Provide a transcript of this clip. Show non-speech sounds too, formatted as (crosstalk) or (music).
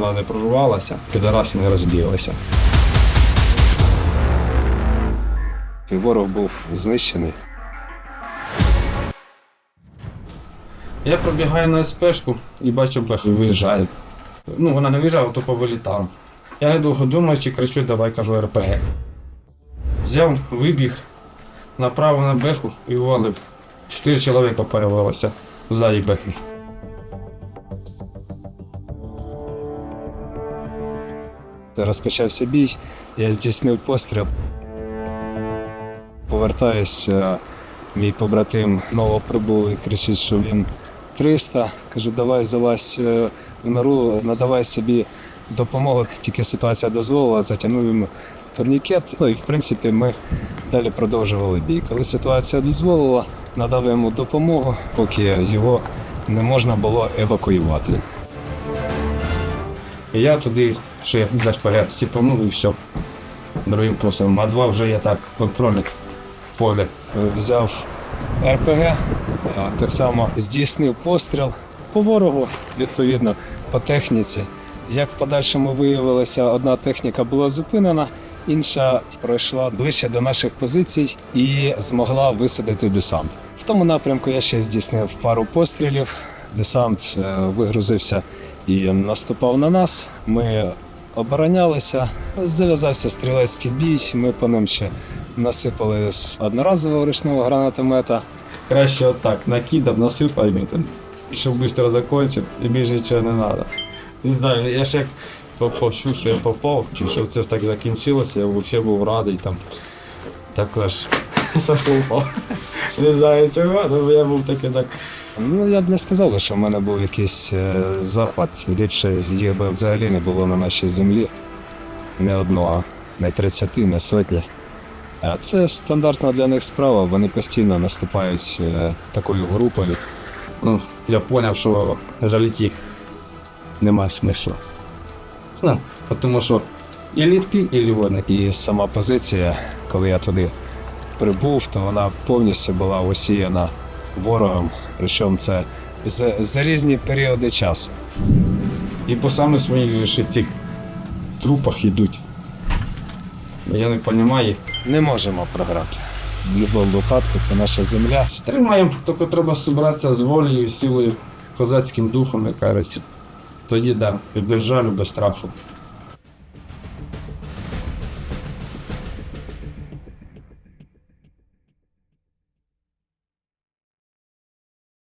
вона не прорвалася, підараси не розбіглися. І ворог був знищений. Я пробігаю на СПшку і бачу бех виїжджає. Ну, вона не виїжджала, то повилітала. Я недовго думаючи, кричу, давай кажу РПГ. Взяв, вибіг направо на беху і валив. Чотири чоловіка появилося ззаді бехи. Розпочався бій, я здійснив постріл. Повертаюсь, е, мій побратим новоприбулий кричить, що він 300. Кажу, давай залазь е, в нору, надавай собі допомогу. Тільки ситуація дозволила, затягнув йому турнікет. Ну і в принципі ми далі продовжували бій. Коли ситуація дозволила, надав йому допомогу, поки його не можна було евакуювати. І я туди ще за поряд сіпанув і все. Другим посилом. А два вже я так контроль в полі. взяв РПГ, так само здійснив постріл по ворогу, відповідно, по техніці. Як в подальшому виявилося, одна техніка була зупинена, інша пройшла ближче до наших позицій і змогла висадити десант. В тому напрямку я ще здійснив пару пострілів. Десант е, вигрузився і наступав на нас. Ми оборонялися, зав'язався стрілецький бій. Ми по ним ще насипали з одноразового ручного гранатомета. Краще отак, накидав, насипав і щоб швидко закінчив, і більше нічого не треба. Не знаю, я ще як попав, що я попав, чи що це так закінчилося, я взагалі був радий там. Також (laughs) зафупав. Не знаю чого, але я був такий так. Ну я б не сказав, що в мене був якийсь е, захват. Ліпше їх би взагалі не було на нашій землі. Не одного, не 30, не сотні. А це стандартна для них справа. Вони постійно наступають е, такою групою. Ну, я зрозумів, що жаліти немає смисла. Ну, тому що і ти, і вони. І сама позиція, коли я туди прибув, то вона повністю була осіяна ворогом. Причому це за, за різні періоди часу. І по саме своїх же ще цих трупах йдуть. Я не розумію. Не можемо програти. В будь-якому випадку це наша земля. Стримаємо, тільки треба зібратися з волею, силою, козацьким духом, як кажеться. Тоді да, без жалю, без страху.